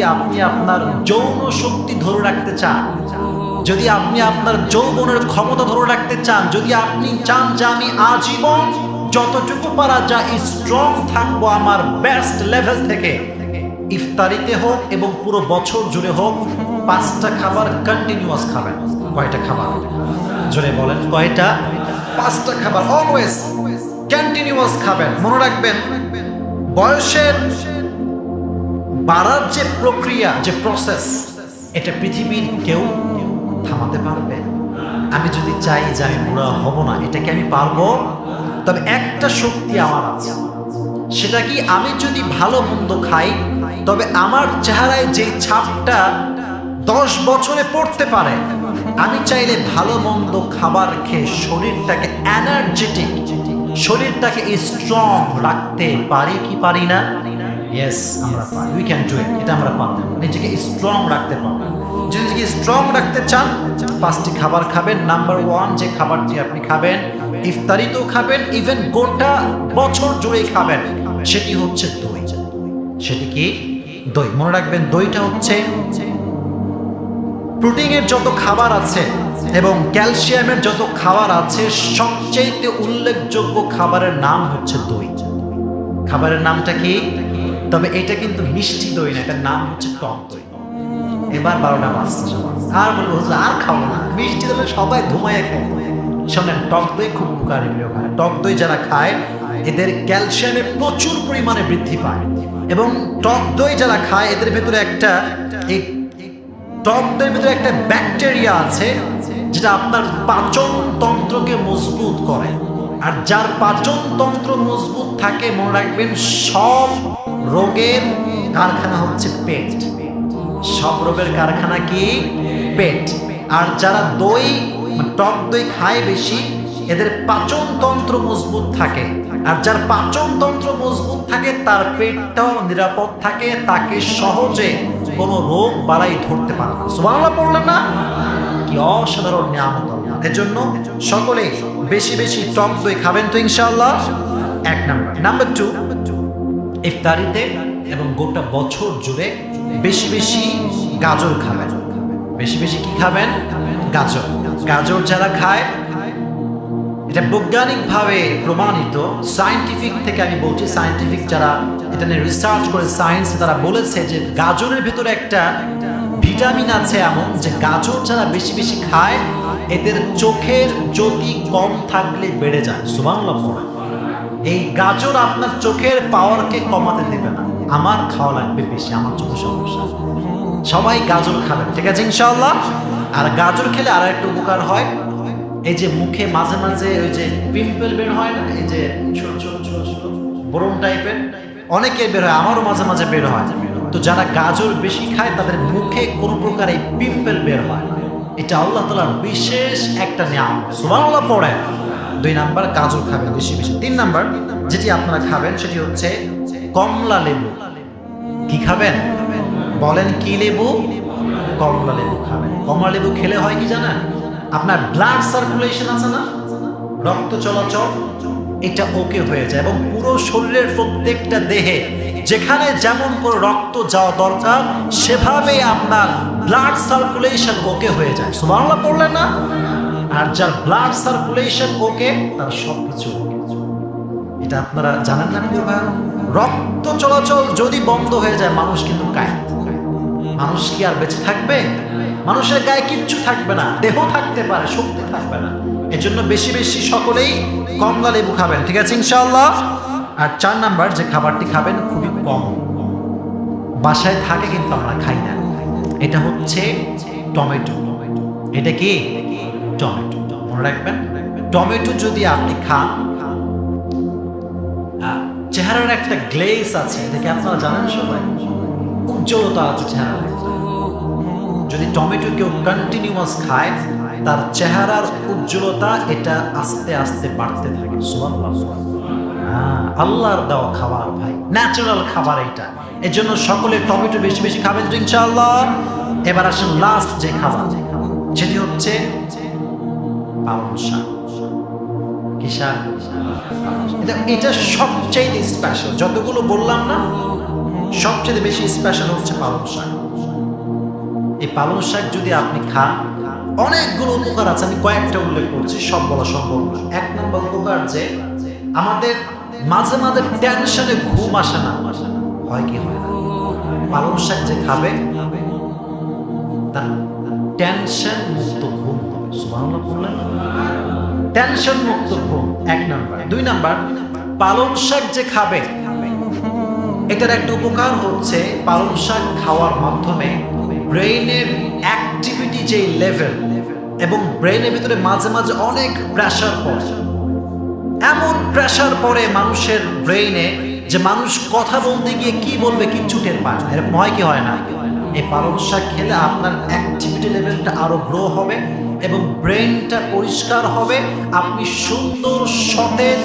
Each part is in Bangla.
যদি আপনি আপনার যৌন শক্তি ধরে রাখতে চান, যদি আপনি আপনার যৌবনের ক্ষমতা ধরে রাখতে চান, যদি আপনি চান যে আমি আজীবন যতটুকু পারা যা স্ট্রং থাকব আমার বেস্ট লেভেল থেকে, ইফতারিতে হোক এবং পুরো বছর জুড়ে হোক, পাঁচটা খাবার কন্টিনিউয়াস খাবেন। কয়টা খাবার? জোরে বলেন, কয়টা? পাঁচটা খাবার অলওয়েজ কন্টিনিউয়াস খাবেন। মনে রাখবেন, বয়সের বাড়ার যে প্রক্রিয়া, যে প্রসেস এটা পৃথিবীর কেউ থামাতে পারবে। আমি যদি চাই যে আমি বুড়া হব না এটাকে আমি পারব? তবে একটা শক্তি আমার আছে। সেটা কি আমি যদি ভালো মন্দ খাই, তবে আমার চেহারায় যে ছাপটা দশ বছরে পড়তে পারে, আমি চাইলে ভালো মন্দ খাবার খেয়ে শরীরটাকে এনার্জেটিক শরীরটাকে স্ট্রং রাখতে পারি কি পারি না? ইয়েস আমরা পারি উই ক্যান ডু ইট এটা আমরা পারব নিজেকে স্ট্রং রাখতে পারব যদি নিজেকে স্ট্রং রাখতে চান, পাঁচটি খাবার খাবেন। নাম্বার ওয়ান যে খাবারটি আপনি খাবেন, ইফতারিতেও খাবেন ইভেন গোটা বছর জুড়েই খাবেন, সেটি হচ্ছে দই। সেটি কি? দই। মনে রাখবেন, দইটা হচ্ছে প্রোটিনের যত খাবার আছে এবং ক্যালসিয়ামের যত খাবার আছে সবচেয়ে উল্লেখযোগ্য খাবারের নাম হচ্ছে দই। খাবারের নামটা কি? তবে এটা কিন্তু মিষ্টি দই না এটার নাম হচ্ছে টক দই। এবার বারোটা বাজছে আর বলব আর খাব না। মিষ্টি দই সবাই ধুমাইয়া খায়। শোনেন, টক দই খুব উপকারী ভাই। টক দই যারা খায়, এদের ক্যালসিয়ামে প্রচুর পরিমাণে বৃদ্ধি পায়। এবং টক দই যারা খায়, এদের ভেতরে একটা এই টক দইয়ের ভিতরে একটা ব্যাকটেরিয়া আছে, যেটা আপনার পাচন তন্ত্রকে মজবুত করে। আর যার পাচন তন্ত্র মজবুত থাকে, মনে রাখবেন, সব রোগের কারখানা হচ্ছে পেট। সব রোগের কারখানা কি? পেট। আর যারা দই টক দই খায় বেশি, এদের পাচন তন্ত্র মজবুত থাকে। আর যার পাচন তন্ত্র মজবুত থাকে, তার পেটটাও নিরাপদ থাকে, তাকে সহজে কোনো রোগ বাড়াই ধরতে পারে না। সুবহানাল্লাহ পড়লেন না? কি অসাধারণ নিয়ামত। এজন্য সকলে বেশি বেশি টক দই খাবেন তো ইনশাআল্লাহ। এক নাম্বার। নাম্বার টু ইফতারিতে এবং গোটা বছর জুড়ে বেশি বেশি গাজর খাবেন। বেশি বেশি কি খাবেন? গাজর। গাজর যারা খায়, এটা বৈজ্ঞানিকভাবে প্রমাণিত। সায়েন্টিফিক থেকে আমি বলছি সায়েন্টিফিক যারা এটা নিয়ে রিসার্চ করে সায়েন্স তারা বলেছে যে গাজরের ভিতরে একটা ভিটামিন আছে এমন যে গাজর যারা বেশি বেশি খায়, এদের চোখের জ্যোতি কম থাকলে বেড়ে যায়। সুবাংলা পড়ে এই গাজর আপনার চোখের পাওয়ারকে কমাতে দেবে না। আমার খাওয়া লাগবে বেশি, আমার চোখে সমস্যা। সবাই গাজর খাবেন ঠিক আছে ইনশাআল্লাহ? আর গাজর খেলে আর একটা উপকার হয়, এই যে মুখে মাঝে মাঝে ওই যে পিম্পল বের হয় না, এই যে ছোট ছোট ছোট ছোট টাইপের, অনেকে বের হয়, আমারও মাঝে মাঝে বের হয়। তো যারা গাজর বেশি খায়, তাদের মুখে কোনো প্রকার এই পিম্পল বের হয় এটা আল্লাহ তালার বিশেষ একটা নিয়ম সুবহানাল্লাহ পড়ে দুই নাম্বার গাজর খাবেন বেশি বেশি। তিন নাম্বার যেটি আপনারা খাবেন, সেটি হচ্ছে কমলা লেবু। কি খাবেন? বলেন কি লেবু? কমলা লেবু খাবেন। কমলা লেবু খেলে হয় কি জানেন? আপনার ব্লাড সার্কুলেশন আছে না? রক্ত চলাচল, এটা ওকে হয়ে যায় এবং পুরো শরীরের প্রত্যেকটা দেহে, যেখানে যেমন করে রক্ত যাওয়া দরকার সেভাবে আপনার ব্লাড সার্কুলেশন ওকে হয়ে যায়। সুমানলা পড়লেন না? আর যার ব্লাড সার্কুলেশন ওকে তার সব কিছু এটা আপনারা জানেন না? ভাই রক্ত চলাচল যদি বন্ধ হয়ে যায়, মানুষ কিন্তু কায়। মানুষ কি আর বেঁচে থাকবে? মানুষের গায়ে কিচ্ছু থাকবে না, দেহ থাকতে পারে, শক্তি থাকবে না। এজন্য বেশি বেশি সকলেই কমলা লেবু খাবেন, ঠিক আছে ইনশাআল্লাহ? আর চার নাম্বার, যে খাবারটি খাবেন খুবই কম। বাসায় থাকে কিন্তু আমরা খাই না। এটা হচ্ছে টমেটো। এটা কি? টমেটো। মনে রাখবেন? টমেটো যদি আপনি খান চেহারার একটা গ্লেস আছে এটাকে আপনারা জানেন সবাই? উজ্জ্বলতা আছে চেহারার যদি টমেটো কেউ কন্টিনিউয়াস খায়, তার চেহারার উজ্জ্বলতা এটা আস্তে আস্তে বাড়তে থাকে। আল্লাহর দেওয়া খাবার ভাই ন্যাচারাল খাবার এটা এর জন্য সকলে টমেটো বেশি বেশি খাবেন ইনশাআল্লাহ। এবার আসেন লাস্ট যে খাবার, সেটি হচ্ছে পালং শাক এটা এটা সবচেয়ে স্পেশাল যতগুলো বললাম না সবচেয়ে বেশি স্পেশাল হচ্ছে পালং শাক এই পালং শাক যদি আপনি খান, অনেকগুলো উপকার আছে। আমি কয়েকটা উল্লেখ করছি, সব বলা সম্ভব এক নম্বর উপকার যে, আমাদের মাঝে মাঝে টেনশনে ঘুম আসে না। হয় কি, হয় না? পালং শাক যে খাবে, তার টেনশন মুক্ত সুবহানাল্লাহ বললেন, টেনশন মুক্ত ঘুম, এক নাম্বার। দুই নাম্বার, পালং শাক যে খাবে, এটার একটা উপকার হচ্ছে পালং শাক খাওয়ার মাধ্যমে ব্রেইনের অ্যাক্টিভিটি যে লেভেল এবং ব্রেইনের ভিতরে মাঝে মাঝে অনেক প্রেশার পড়ে। এমন প্রেশার পড়ে মানুষের ব্রেইনে যে মানুষ কথা বলতে গিয়ে কি বলবে কিচ্ছু টের পায় এরকম হয় কি হয় না? এই পালং শাক খেলে আপনার অ্যাক্টিভিটি লেভেলটা আরও গ্রো হবে। এবং ব্রেনটা পরিষ্কার হবে, আপনি সুন্দর, সতেজ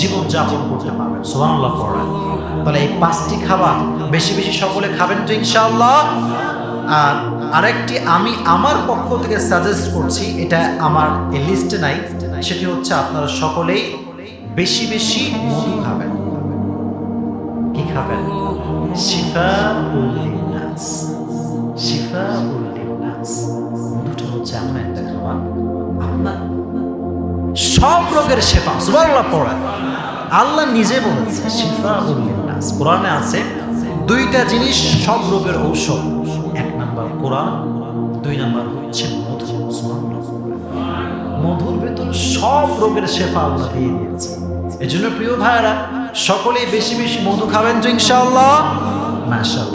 জীবনযাপন করতে পারবেন। সোহানুল্লাহ পড়েন। তাহলে এই পাঁচটি খাবার বেশি বেশি সকলে খাবেন তো ইনশাআল্লাহ। আর আরেকটি আমি আমার পক্ষ থেকে সাজেস্ট করছি, এটা আমার এই লিস্টে নাই, সেটি হচ্ছে আপনারা সকলেই বেশি বেশি মধু খাবেন। কি খাবেন? শিফা উল্লিনাস শিফা উল্লিনাস মধুটা হচ্ছে এমন একটা। সব রোগের শেফা, সুবহানাল্লাহ পড়া। আল্লাহ নিজে বলেছে, শিফা উল্লিনাস কোরআনে আছে, দুইটা জিনিস সব রোগের ঔষধ। এক নাম্বার কোরআন, দুই নাম্বার হচ্ছে মধু। মধুর ভেতর সব রোগের শেফা আল্লাহ দিয়ে দিয়েছে। এই জন্য প্রিয় ভাইয়েরা, সকলেই বেশি বেশি মধু খাবেন তো ইনশাআল্লাহ? মাশাআল্লাহ।